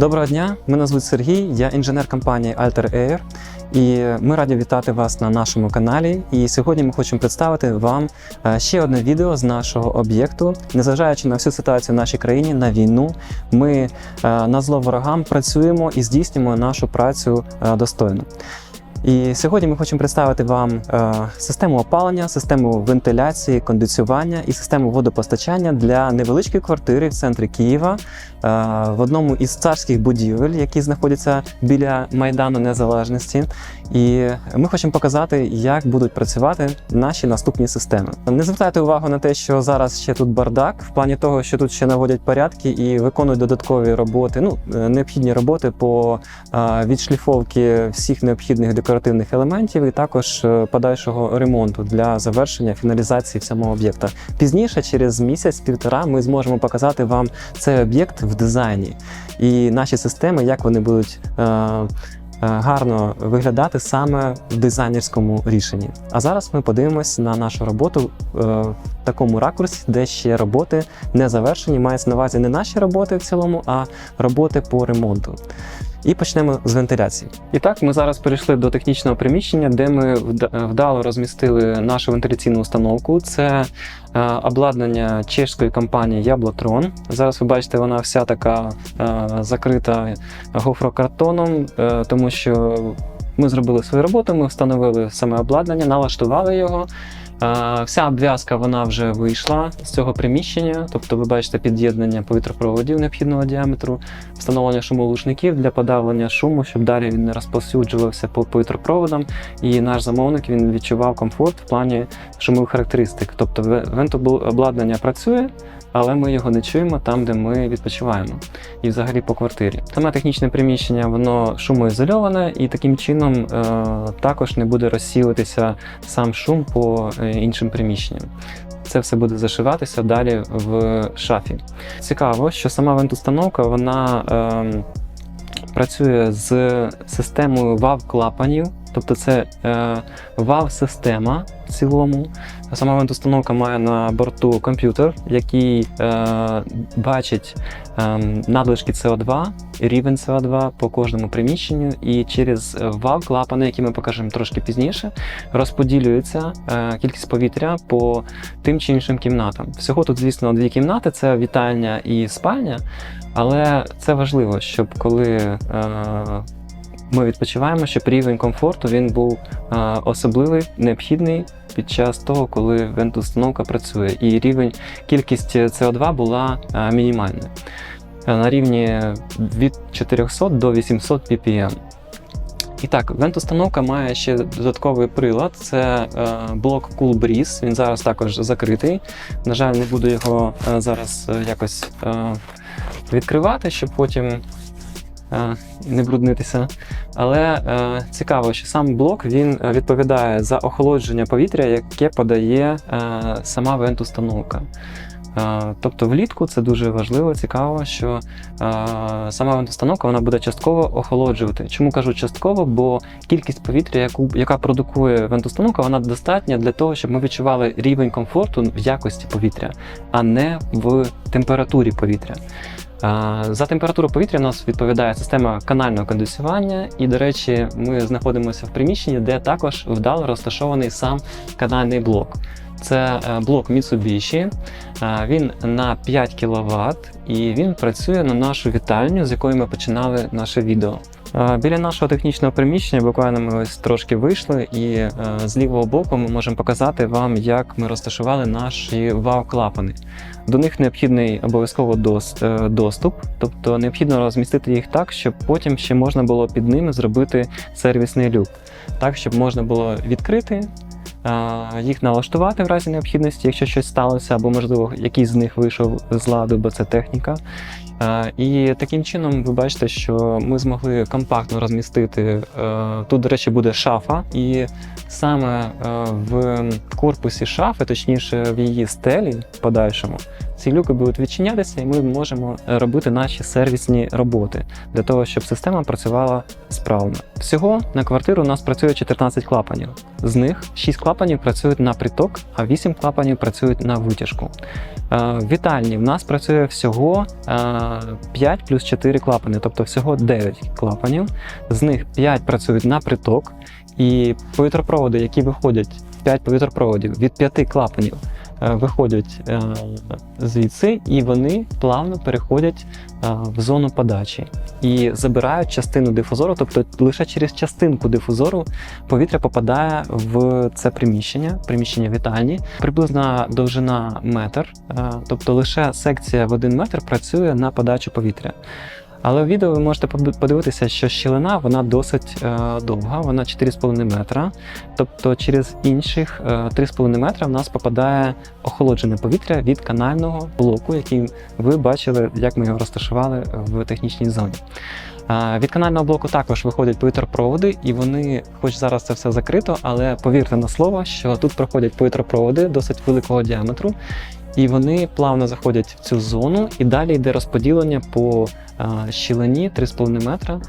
Доброго дня, мене звуть Сергій, я інженер компанії Alter Air. І ми раді вітати вас на нашому каналі. І сьогодні ми хочемо представити вам е, ще одне відео з нашого об'єкту. Незважаючи на всю ситуацію в нашій країні, на війну, ми е, на зло ворогам працюємо і здійснюємо нашу працю е, достойно. І сьогодні ми хочемо представити вам е, систему опалення, систему вентиляції, кондиціювання і систему водопостачання для невеличкої квартири в центрі Києва е, в одному із царських будівель, які знаходяться біля Майдану Незалежності. І ми хочемо показати, як будуть працювати наші наступні системи. Не звертайте увагу на те, що зараз ще тут бардак, в плані того, що тут ще наводять порядки і виконують додаткові роботи, ну е, необхідні роботи по е, відшліфовки всіх необхідних декоративних елементів, і також е, подальшого ремонту для завершення фіналізації самого об'єкта. Пізніше, через місяць-півтора, ми зможемо показати вам цей об'єкт в дизайні і наші системи, як вони будуть. е, е, Гарно виглядати саме в дизайнерському рішенні. А зараз ми подивимось на нашу роботу е, в такому ракурсі, де ще роботи не завершені. Мається на увазі не наші роботи в цілому, а роботи по ремонту. І почнемо з вентиляції. І так, ми зараз перейшли до технічного приміщення, де ми вдало розмістили нашу вентиляційну установку. Це е, обладнання чешської компанії Яблотрон. Зараз ви бачите, вона вся така е, закрита гофрокартоном, е, тому що ми зробили свою роботу, ми встановили саме обладнання, налаштували його. Вся обв'язка вона вже вийшла з цього приміщення, тобто ви бачите під'єднання повітропроводів необхідного діаметру, встановлення шумоглушників для подавлення шуму, щоб далі він не розповсюджувався по повітропроводам. І наш замовник він відчував комфорт в плані шумових характеристик. Тобто ве- вентобладнання працює, але ми його не чуємо там, де ми відпочиваємо, і взагалі по квартирі. Саме технічне приміщення воно шумоізольоване, і таким чином е, також не буде розсілитися сам шум по е, іншим приміщенням. Це все буде зашиватися далі в шафі. Цікаво, що сама вентустановка вона е, працює з системою вав-клапанів, тобто це е, вав-система в цілому. Сама вентустановка має на борту комп'ютер, який е, бачить е, надлишки СО2, рівень СО2 по кожному приміщенню, і через вав-клапани, які ми покажемо трошки пізніше, розподілюється е, кількість повітря по тим чи іншим кімнатам. Всього тут, звісно, дві кімнати: це вітальня і спальня. Але це важливо, щоб коли е, ми відпочиваємо, щоб рівень комфорту він був е, особливий, необхідний під час того, коли вентустановка працює, і рівень кількість СО2 була е, мінімальною е, на рівні від 400 до 800 ppm. І так, вентустановка має ще додатковий прилад. Це е, блок Cool Breeze. Він зараз також закритий. На жаль, не буду його е, зараз е, якось е, відкривати, щоб потім е, не бруднитися. Але е, цікаво, що сам блок він е, відповідає за охолодження повітря, яке подає е, сама вентустановка. Е, Тобто влітку це дуже важливо, цікаво, що е, сама вентустановка вона буде частково охолоджувати. Чому кажу частково? Бо кількість повітря, яку, яка продукує вентустановка, вона достатня для того, щоб ми відчували рівень комфорту в якості повітря, а не в температурі повітря. За температуру повітря у нас відповідає система канального кондиціювання, і, до речі, ми знаходимося в приміщенні, де також вдало розташований сам канальний блок. Це е, блок Mitsubishi, Е, Він на 5 кВт і він працює на нашу вітальню, з якої ми починали наше відео. Е, Біля нашого технічного приміщення буквально ми ось трошки вийшли, і е, з лівого боку ми можемо показати вам, як ми розташували наші вау-клапани. До них необхідний обов'язково е, доступ, тобто необхідно розмістити їх так, щоб потім ще можна було під ними зробити сервісний люк, так щоб можна було відкрити. Їх налаштувати в разі необхідності, якщо щось сталося, або можливо якийсь з них вийшов з ладу, бо це техніка. Е, І таким чином ви бачите, що ми змогли компактно розмістити. е, Тут, до речі, буде шафа, і саме е, в корпусі шафи, точніше в її стелі в подальшому, ці люки будуть відчинятися, і ми можемо е, робити наші сервісні роботи для того, щоб система працювала справно. Всього на квартиру у нас працює 14 клапанів. З них 6 клапанів працюють на приток, а 8 клапанів працюють на витяжку. Е, В вітальні в нас працює всього е, 5 плюс 4 клапани, тобто всього 9 клапанів. З них 5 працюють на приток, і повітропроводи, які виходять, 5 повітропроводів від 5 клапанів е, виходять е, звідси, і вони плавно переходять е, в зону подачі і забирають частину дифузору, тобто лише через частинку дифузору повітря попадає в це приміщення, приміщення вітальні. Приблизна довжина метр, е, тобто лише секція в один метр працює на подачу повітря. Але в відео ви можете подивитися, що щілина вона досить е, довга, вона 4,5 метра. Тобто через інших е, 3,5 метра в нас попадає охолоджене повітря від канального блоку, який ви бачили, як ми його розташували в технічній зоні. Е, Від канального блоку також виходять повітропроводи, і вони, хоч зараз це все закрито, але повірте на слово, що тут проходять повітропроводи досить великого діаметру, і вони плавно заходять в цю зону, і далі йде розподілення по щілині 3,5 метра.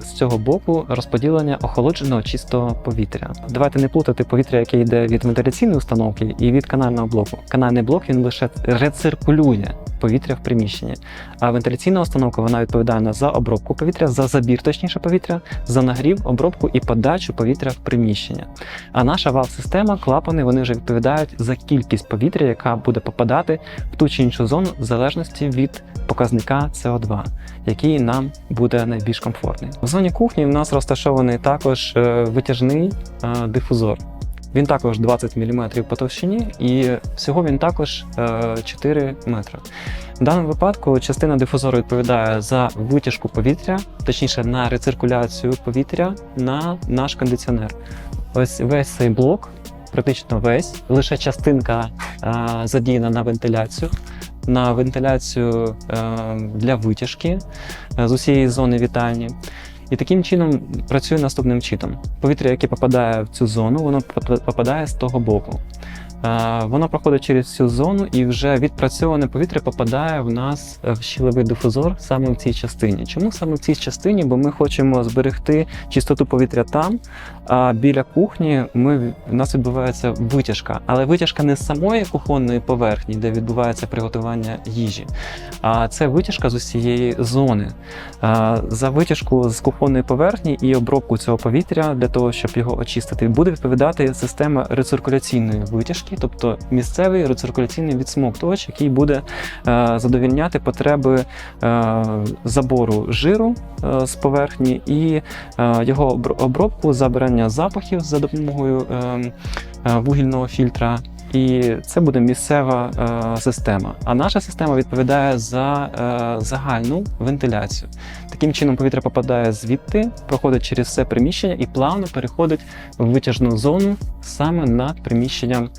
З цього боку розподілення охолодженого чистого повітря. Давайте не плутати повітря, яке йде від вентиляційної установки і від канального блоку. Канальний блок він лише рециркулює повітря в приміщенні. А вентиляційна установка вона відповідальна за обробку повітря, за забір, точніше повітря, за нагрів, обробку і подачу повітря в приміщення. А наша вал-система, клапани, вони вже відповідають за кількість повітря, яка буде попадати в ту чи іншу зону, в залежності від показника СО2, який нам буде найбільш комфортний. В зоні кухні в нас розташований також е, витяжний е, дифузор. Він також 20 мм по товщині, і всього він також е, 4 метри. В даному випадку частина дифузору відповідає за витяжку повітря, точніше на рециркуляцію повітря на наш кондиціонер. Ось весь цей блок, практично весь, лише частинка е, задіяна на вентиляцію. На вентиляцію е, для витяжки е, з усієї зони вітальні. І таким чином працює наступним чином. Повітря, яке попадає в цю зону, воно поп- попадає з того боку. Воно проходить через цю зону, і вже відпрацьоване повітря попадає в нас е, в щілевий дифузор саме в цій частині. Чому саме в цій частині? Бо ми хочемо зберегти чистоту повітря там, а біля кухні ми, в нас відбувається витяжка. Але витяжка не з самої кухонної поверхні, де відбувається приготування їжі, а це витяжка з усієї зони. За витяжку з кухонної поверхні і обробку цього повітря для того, щоб його очистити, буде відповідати система рециркуляційної витяжки, тобто місцевий рециркуляційний відсмоктувач, який буде е, задовільняти потреби е, забору жиру е, з поверхні і його обробку, забирання запахів за допомогою е, е, вугільного фільтра. І це буде місцева е, система. А наша система відповідає за е, загальну вентиляцію. Таким чином повітря попадає звідти, проходить через все приміщення і плавно переходить в витяжну зону саме над приміщенням,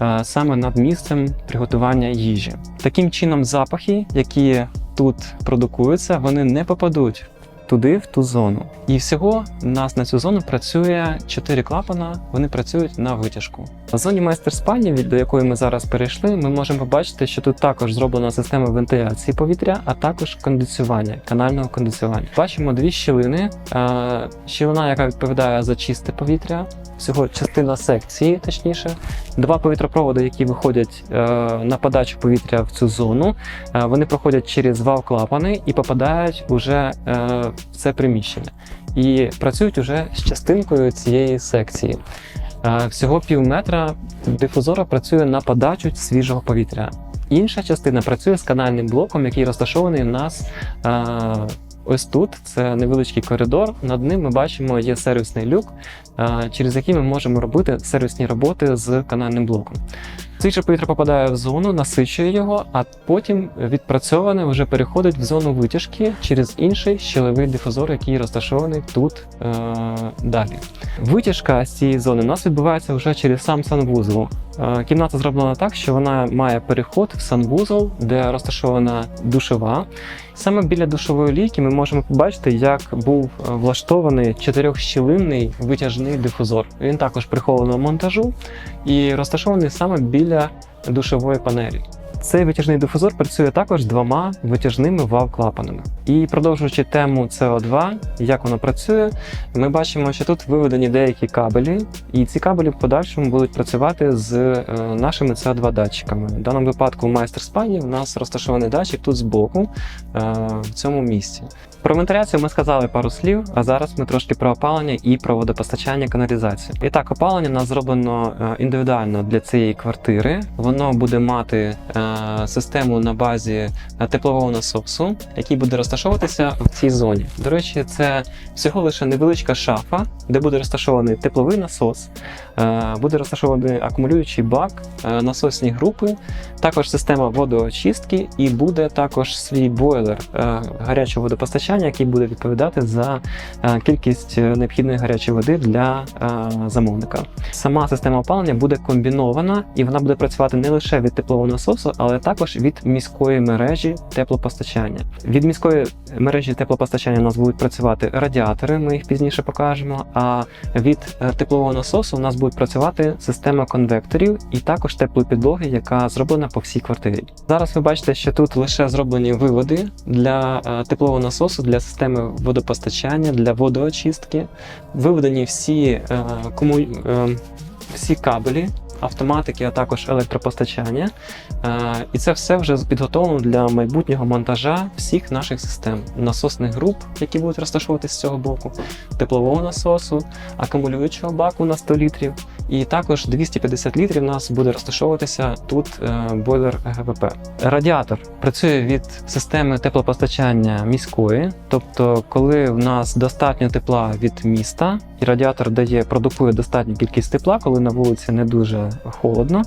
е, саме над місцем приготування їжі. Таким чином, запахи, які тут продукуються, вони не попадуть. Туди, в ту зону. І всього у нас на цю зону працює 4 клапана, вони працюють на витяжку. В зоні майстер спальні, до якої ми зараз перейшли, ми можемо побачити, що тут також зроблена система вентиляції повітря, а також кондиціювання, канального кондиціювання. Бачимо дві щілини. Щілина, яка відповідає за чисте повітря, всього частина секції, точніше, два повітропроводи, які виходять е, на подачу повітря в цю зону. Е, Вони проходять через вал клапани і попадають уже е, в це приміщення. І працюють уже з частинкою цієї секції. Е, Всього пів метра дифузора працює на подачу свіжого повітря. Інша частина працює з канальним блоком, який розташований у нас е, ось тут. Це невеличкий коридор. Над ним ми бачимо є сервісний люк, е, через який ми можемо робити сервісні роботи з канальним блоком. Свіже повітря попадає в зону, насичує його, а потім відпрацьоване вже переходить в зону витяжки через інший щелевий дифузор, який розташований тут е, далі. Витяжка з цієї зони у нас відбувається вже через сам санвузол. Е, Кімната зроблена так, що вона має переход в санвузол, де розташована душова. Саме біля душової лійки ми можемо побачити, як був е, влаштований чотирьохщілинний витяжний дифузор. Він також прихованого монтажу і розташований саме біля душової панелі. Цей витяжний дифузор працює також двома витяжними вал-клапанами. І продовжуючи тему CO2, як воно працює, ми бачимо, що тут виведені деякі кабелі, і ці кабелі в подальшому будуть працювати з е, нашими CO2 датчиками. В даному випадку в майстер-спані в нас розташований датчик тут збоку, е, в цьому місці. Про вентиляцію ми сказали пару слів, а зараз ми трошки про опалення і про водопостачання каналізацію. І так, опалення у нас зроблено е, індивідуально для цієї квартири. Воно буде мати е, систему на базі е, теплового насосу, який буде розташовуватися в цій зоні. До речі, це всього лише невеличка шафа, де буде розташований тепловий насос, буде розташований акумулюючий бак, е, насосні групи, також система водоочистки і буде також свій бойлер е, гарячого водопостачання, який буде відповідати за е, кількість е, необхідної гарячої води для е, замовника. Сама система опалення буде комбінована і вона буде працювати не лише від теплового насосу, але також від міської мережі теплопостачання. Від міської мережі теплопостачання у нас будуть працювати радіатори, ми їх пізніше покажемо. А від е, теплового насосу у нас буде працювати система конвекторів і також теплої підлоги, яка зроблена по всій квартирі. Зараз ви бачите, що тут лише зроблені виводи для е, теплового насосу, для системи водопостачання, для водоочистки. Виведені всі, е, кому, е, всі кабелі. Автоматики, а також електропостачання. Е, І це все вже підготовлено для майбутнього монтажа всіх наших систем, насосних груп, які будуть розташовуватися з цього боку, теплового насосу, акумулюючого баку на 100 літрів. І також 250 літрів у нас буде розташовуватися тут е, бойлер ГВП. Радіатор працює від системи теплопостачання міської, тобто, коли в нас достатньо тепла від міста, і радіатор дає, продукує достатню кількість тепла, коли на вулиці не дуже холодно,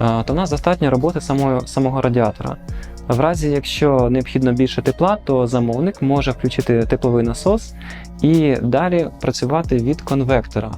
е, то в нас достатньо роботи самого, самого радіатора. В разі, якщо необхідно більше тепла, то замовник може включити тепловий насос і далі працювати від конвектора.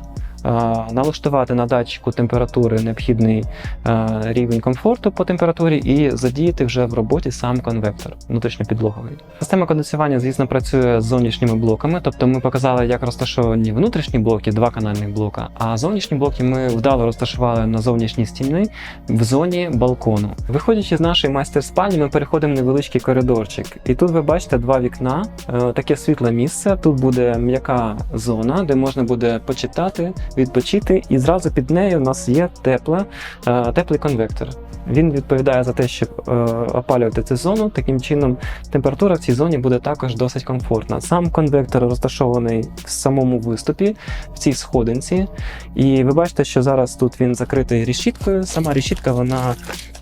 Налаштувати на датчику температури необхідний е, рівень комфорту по температурі і задіяти вже в роботі сам конвектор внутрішньопідлоговий. Система конденсування, звісно, працює з зовнішніми блоками, тобто ми показали, як розташовані внутрішні блоки, два канальних блока, а зовнішні блоки ми вдало розташували на зовнішній стіні в зоні балкону. Виходячи з нашої майстер-спальні, ми переходимо в невеличкий коридорчик. І тут ви бачите два вікна, е, таке світле місце. Тут буде м'яка зона, де можна буде почитати, відпочити, і зразу під нею у нас є тепла, е, теплий конвектор. Він відповідає за те, щоб е, опалювати цю зону. Таким чином, температура в цій зоні буде також досить комфортна. Сам конвектор розташований в самому виступі, в цій сходинці. І ви бачите, що зараз тут він закритий решіткою. Сама решітка вона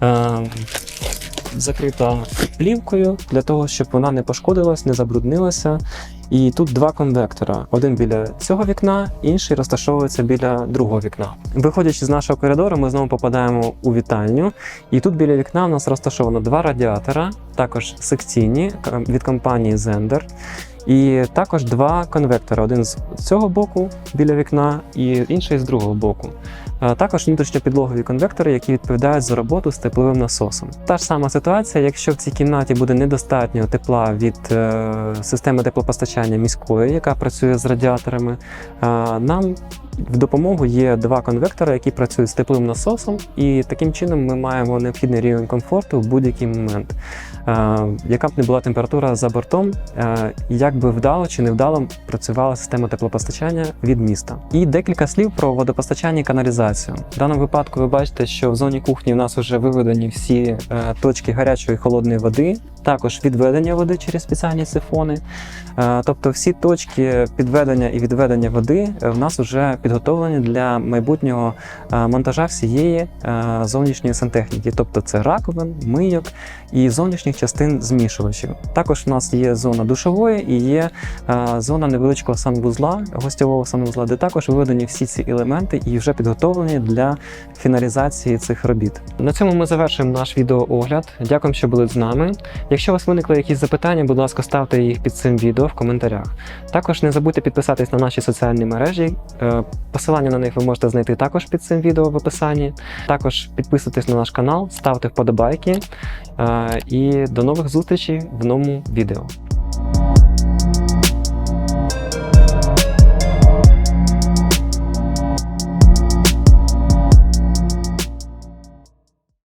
е, закрита плівкою для того, щоб вона не пошкодилась, не забруднилася. І тут два конвектора: один біля цього вікна, інший розташовується біля другого вікна. Виходячи з нашого коридору, ми знову попадаємо у вітальню. І тут біля вікна у нас розташовано два радіатора, також секційні від компанії Zender. І також два конвектори: один з цього боку біля вікна, і інший з другого боку. Також внутрішньопідлогові конвектори, які відповідають за роботу з тепловим насосом. Та ж сама ситуація, якщо в цій кімнаті буде недостатньо тепла від е, системи теплопостачання міської, яка працює з радіаторами, нам в допомогу є два конвектори, які працюють з тепловим насосом, і таким чином ми маємо необхідний рівень комфорту в будь-який момент. Е, яка б не була температура за бортом, е, як би вдало чи невдало працювала система теплопостачання від міста. І декілька слів про водопостачання і каналізацію. В даному випадку ви бачите, що в зоні кухні в нас вже виведені всі е, точки гарячої і холодної води, також відведення води через спеціальні сифони. Е, Тобто всі точки підведення і відведення води е, в нас вже підготовлені для майбутнього е, монтажа всієї зовнішньої сантехніки, тобто це раковин, мийок і зовнішніх частин змішувачів. Також у нас є зона душової і є зона невеличкого санвузла, гостьового санвузла, де також виведені всі ці елементи і вже підготовлені для фіналізації цих робіт. На цьому ми завершуємо наш відеоогляд. Дякуємо, що були з нами. Якщо у вас виникли якісь запитання, будь ласка, ставте їх під цим відео в коментарях. Також не забудьте підписатись на наші соціальні мережі. Е, Посилання на них ви можете знайти також під цим відео в описанні. Також підписуйтесь на наш канал, ставте вподобайки. Е, І до нових зустрічей в новому відео.